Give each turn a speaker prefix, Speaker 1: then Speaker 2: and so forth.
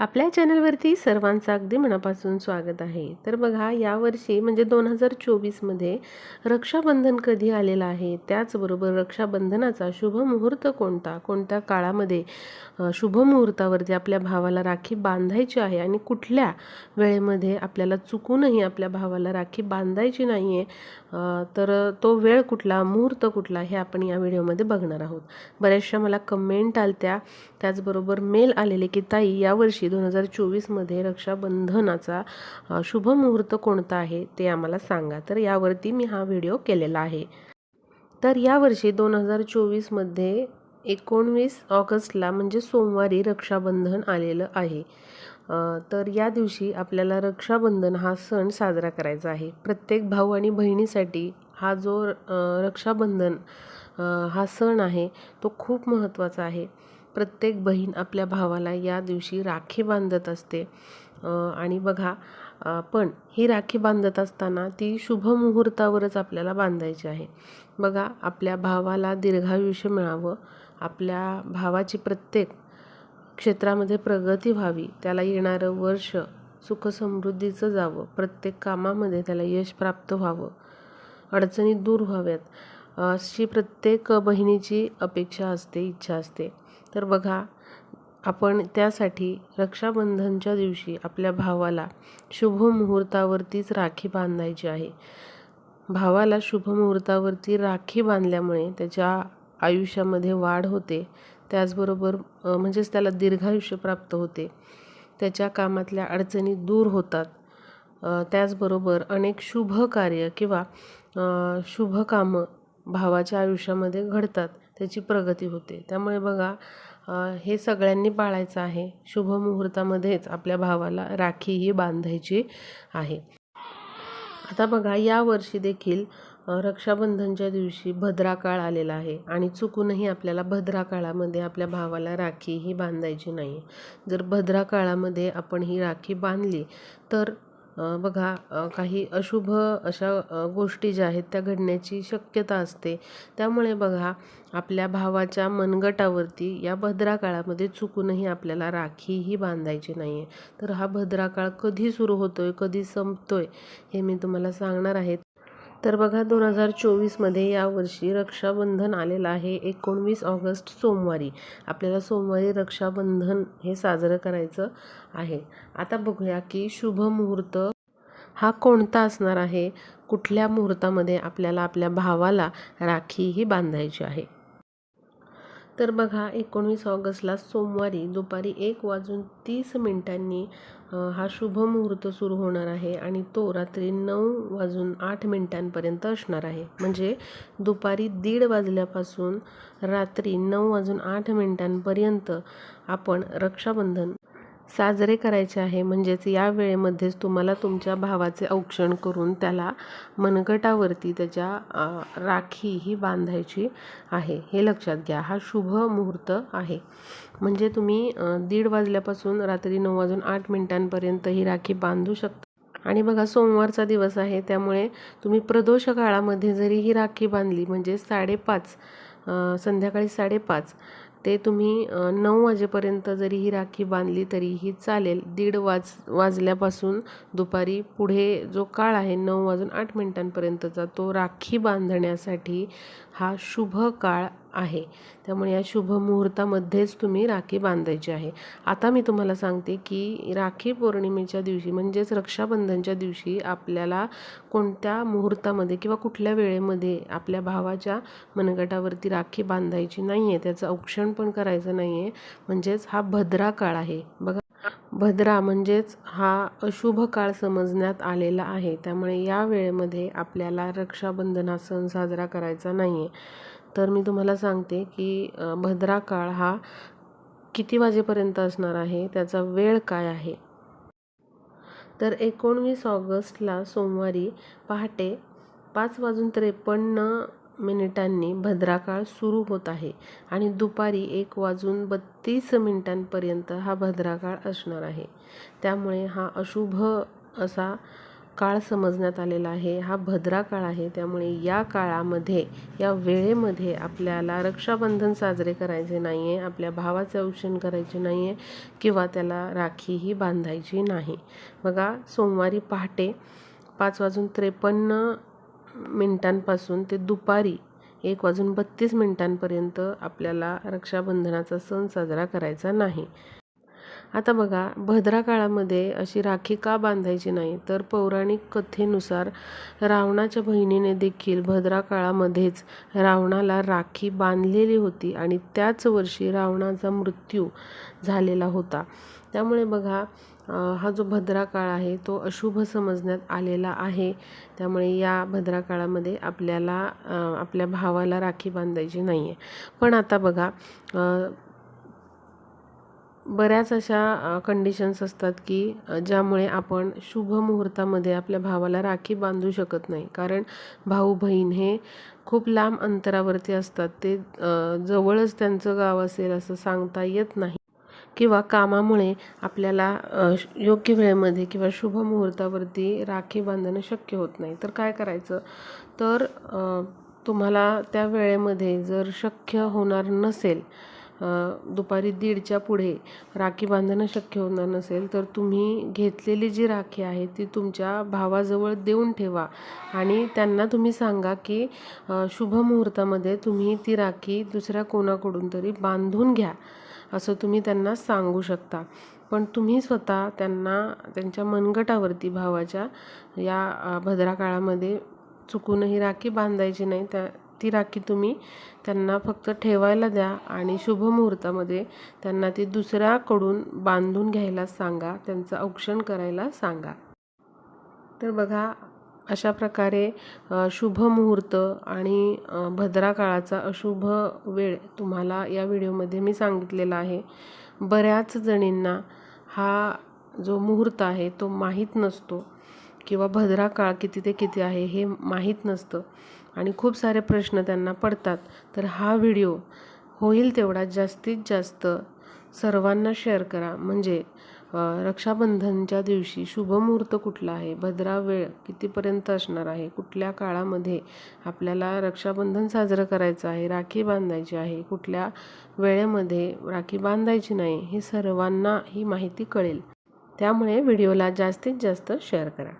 Speaker 1: आपल्या चॅनलवरती सर्वांचं अगदी मनापासून स्वागत आहे. तर बघा यावर्षी म्हणजे दोन हजार चोवीसमध्ये रक्षाबंधन कधी आलेलं आहे? त्याचबरोबर रक्षाबंधनाचा शुभ मुहूर्त कोणता? कोणत्या काळामध्ये शुभ मुहूर्तावरती आपल्या भावाला राखी बांधायची आहे आणि कुठल्या वेळेमध्ये आपल्याला चुकूनही आपल्या भावाला राखी बांधायची नाही आहे तर तो वेळ कुठला मुहूर्त कुठला हे आपण या व्हिडिओमध्ये बघणार आहोत. बऱ्याचशा मला कमेंट आलत्या. त्याचबरोबर मेल आलेले की ताई यावर्षी दोन हजार चोवीसमध्ये रक्षाबंधनाचा शुभ मुहूर्त कोणता आहे ते आम्हाला सांगा. तर यावरती मी हा व्हिडिओ केलेला आहे. तर यावर्षी दोन हजार चोवीसमध्ये एकोणवीस ऑगस्टला म्हणजे सोमवारी रक्षाबंधन आलेलं आहे. तर या दिवशी आपल्याला रक्षाबंधन हा सण साजरा करायचा आहे. प्रत्येक भाऊ आणि बहिणीसाठी हा जो रक्षाबंधन हा सण आहे तो खूप महत्त्वाचा आहे. प्रत्येक बहीण आपल्या भावाला या दिवशी राखी बांधत असते. आणि बघा पण ही राखी बांधत असताना ती शुभ मुहूर्तावरच आपल्याला बांधायची आहे. बघा आपल्या भावाला दीर्घायुष्य मिळावं आपल्या भावाची प्रत्येक क्षेत्रामध्ये प्रगती व्हावी त्याला येणारं वर्ष सुखसमृद्धीचं जावं प्रत्येक कामामध्ये त्याला यश प्राप्त व्हावं अडचणी दूर व्हाव्यात अशी प्रत्येक बहिणीची अपेक्षा असते इच्छा असते. तर बघा आपण त्यासाठी रक्षाबंधनच्या दिवशी आपल्या भावाला शुभ मुहूर्तावरतीच राखी बांधायची आहे. भावाला शुभ मुहूर्तावरती राखी बांधल्यामुळे त्याच्या आयुष्यामध्ये वाढ होते. त्याचबरोबर म्हणजेच त्याला दीर्घायुष्य प्राप्त होते. त्याच्या कामातल्या अडचणी दूर होतात. त्याचबरोबर अनेक शुभ कार्य किंवा शुभ कामं भावाच्या आयुष्यामध्ये घडतात. त्याची प्रगती होते. त्यामुळे बघा हे सगळ्यांनी पाळायचं आहे. शुभ मुहूर्तामध्येच आपल्या भावाला राखीही बांधायची आहे. आता बघा या वर्षी देखील रक्षाबंधनच्या दिवशी भद्रा काळ आलेला आहे आणि चुकूनही आपल्याला भद्रा काळामध्ये आपल्या भावाला राखी ही बांधायची नाही. जर भद्रा काळामध्ये आपण ही राखी बांधली तर बघा काही अशुभ अशा गोष्टी ज्या आहेत त्या घडण्याची शक्यता असते. त्यामुळे बघा आपल्या भावाच्या मनगटावरती या भद्रा काळामध्ये चुकूनही आपल्याला राखी ही बांधायची नाही आहे तर हा भद्रा काळ कधी सुरू होतो आहे कधी संपतो आहे हे मी तुम्हाला सांगणार आहे. तर बघा दोन हजार चोवीसमध्ये यावर्षी रक्षाबंधन आलेलं आहे एकोणवीस ऑगस्ट सोमवारी. आपल्याला सोमवारी रक्षाबंधन हे साजरं करायचं आहे. आता बघूया की शुभ मुहूर्त हा कोणता असणार आहे? कुठल्या मुहूर्तामध्ये आपल्याला आपल्या भावाला राखी ही बांधायची आहे? तर बघा एकोणवीस ऑगस्टला सोमवारी दुपारी एक वाजून तीस मिनिटांनी हा शुभ मुहूर्त सुरू होणार आहे आणि तो रात्री नऊ वाजून आठ मिनिटांपर्यंत असणार आहे. म्हणजे दुपारी दीड वाजल्यापासून रात्री नऊ वाजून आठ मिनिटांपर्यंत आपण रक्षाबंधन साजरे करायचे आहे. म्हणजेच या वेळेमध्येच तुम्हाला तुमच्या भावाचे औक्षण करून त्याला मनगटावरती त्याच्या राखी ही बांधायची आहे. हे लक्षात घ्या. हा शुभ मुहूर्त आहे. म्हणजे तुम्ही दीड वाजल्यापासून रात्री नऊ वाजून आठ मिनिटांपर्यंत ही राखी बांधू शकता. आणि बघा सोमवारचा दिवस आहे. त्यामुळे तुम्ही प्रदोष काळामध्ये जरी ही राखी बांधली म्हणजे साडेपाच संध्याकाळी साडेपाच ते तुम्ही नऊ वाजेपर्यंत जरी ही राखी बांधली तरीही चालेल. दीड वाज वाजल्यापासून दुपारी पुढे जो काळ आहे नऊ वाजून आठ मिनिटांपर्यंतचा तो राखी बांधण्यासाठी हा शुभ काळ आहे. त्यामुळे या शुभ मुहूर्तामध्येच तुम्ही राखी बांधायची आहे. आता मी तुम्हाला सांगते की राखी पौर्णिमेच्या दिवशी म्हणजेच रक्षाबंधनच्या दिवशी आपल्याला कोणत्या मुहूर्तामध्ये किंवा कुठल्या वेळेमध्ये आपल्या भावाच्या मनगटावरती राखी बांधायची नाही आहे त्याचं औक्षण पण करायचं नाही आहे म्हणजेच हा भद्रा काळ आहे. बघा भद्रा म्हणजेच हा अशुभ काळ समजण्यात आलेला आहे. त्यामुळे या वेळेमध्ये आपल्याला रक्षाबंधन हा सण साजरा करायचा नाही आहे तर मी तुम्हाला सांगते की भद्रा काळ हा किती वाजेपर्यंत असणार आहे? त्याचा वेळ काय आहे? तर एकोणवीस ऑगस्टला सोमवारी पहाटे पाच वाजून त्रेपन्न मिनिटांनी भद्राकाळ सुरू होत आहे आणि दुपारी एक वाजून बत्तीस मिनिटांपर्यंत हा भद्राकाळ असणार आहे. त्यामुळे हा अशुभ असा काळ समजण्यात आलेला आहे. हा भद्रा काळ आहे. त्यामुळे या काळामध्ये या वेळेमध्ये आपल्याला रक्षाबंधन साजरे करायचे नाही आहे आपल्या भावाचे औक्षण करायचे नाही आहे किंवा त्याला राखीही बांधायची नाही. बघा सोमवारी पहाटे पाच वाजून त्रेपन्न मिनिटांपासून ते दुपारी एक वाजून बत्तीस मिनिटांपर्यंत आपल्याला रक्षाबंधनाचा सण साजरा करायचा नाही. आता बघा भद्रा काळामध्ये अशी राखी का बांधायची नाही? तर पौराणिक कथेनुसार रावणाच्या बहिणीने देखील भद्रा काळामध्येच रावणाला राखी बांधलेली होती आणि त्याच वर्षी रावणाचा मृत्यू झालेला होता. त्यामुळे बघा हा जो भद्रा काळ आहे तो अशुभ समजण्यात आलेला आहे. त्यामुळे या भद्रा काळामध्ये आपल्याला आपल्या भावाला राखी बांधायची नाही आहे पण आता बघा बऱ्याच अशा कंडिशन्स असतात की ज्यामुळे आपण शुभ मुहूर्तामध्ये आपल्या भावाला राखी बांधू शकत नाही. कारण भाऊ बहीण हे खूप लांब अंतरावरती असतात. ते जवळच त्यांचं गाव असेल असं सांगता येत नाही. किंवा कामामुळे आपल्याला योग्य वेळेमध्ये किंवा शुभ मुहूर्तावरती राखी बांधणं शक्य होत नाही. तर काय करायचं? तर तुम्हाला त्या वेळेमध्ये जर शक्य होणार नसेल दुपारी दीडच्या पुढे राखी बांधणं शक्य होणार नसेल तर तुम्ही घेतलेली जी राखी आहे ती तुमच्या भावाजवळ देऊन ठेवा. आणि त्यांना तुम्ही सांगा की शुभ मुहूर्तामध्ये तुम्ही ती राखी दुसऱ्या कोणाकडून तरी बांधून घ्या असं तुम्ही त्यांना सांगू शकता. पण तुम्ही स्वतः त्यांना त्यांच्या मनगटावरती भावाच्या या भद्रा काळामध्ये चुकूनही राखी बांधायची नाही त्या ती राखी तुम्ही. त्यांना फक्त ठेवायला द्या आणि शुभ मुहूर्तामध्ये त्यांना ती दुसऱ्याकडून बांधून घ्यायला सांगा त्यांचं औक्षण करायला सांगा. तर बघा अशा प्रकारे शुभ मुहूर्त आणि भद्रा काळाचा अशुभ वेळ तुम्हाला या व्हिडिओमध्ये मी सांगितलेला आहे. बऱ्याच जणींना हा जो मुहूर्त आहे तो माहीत नसतो. किंवा भद्रा काळ किती ते किती आहे हे माहीत नसतं. आणि खूप सारे प्रश्न त्यांना पडतात. तर हा व्हिडिओ होईल तेवढा जास्तीत जास्त सर्वांना शेअर करा. म्हणजे रक्षाबंधनच्या दिवशी शुभमुहूर्त कुठला आहे? भद्रा वेळ कितीपर्यंत असणार आहे? कुठल्या काळामध्ये आपल्याला रक्षाबंधन साजरं करायचं आहे? राखी बांधायची आहे? कुठल्या वेळेमध्ये राखी बांधायची नाही? हे सर्वांना ही माहिती कळेल. त्यामुळे व्हिडिओला जास्तीत जास्त शेअर करा.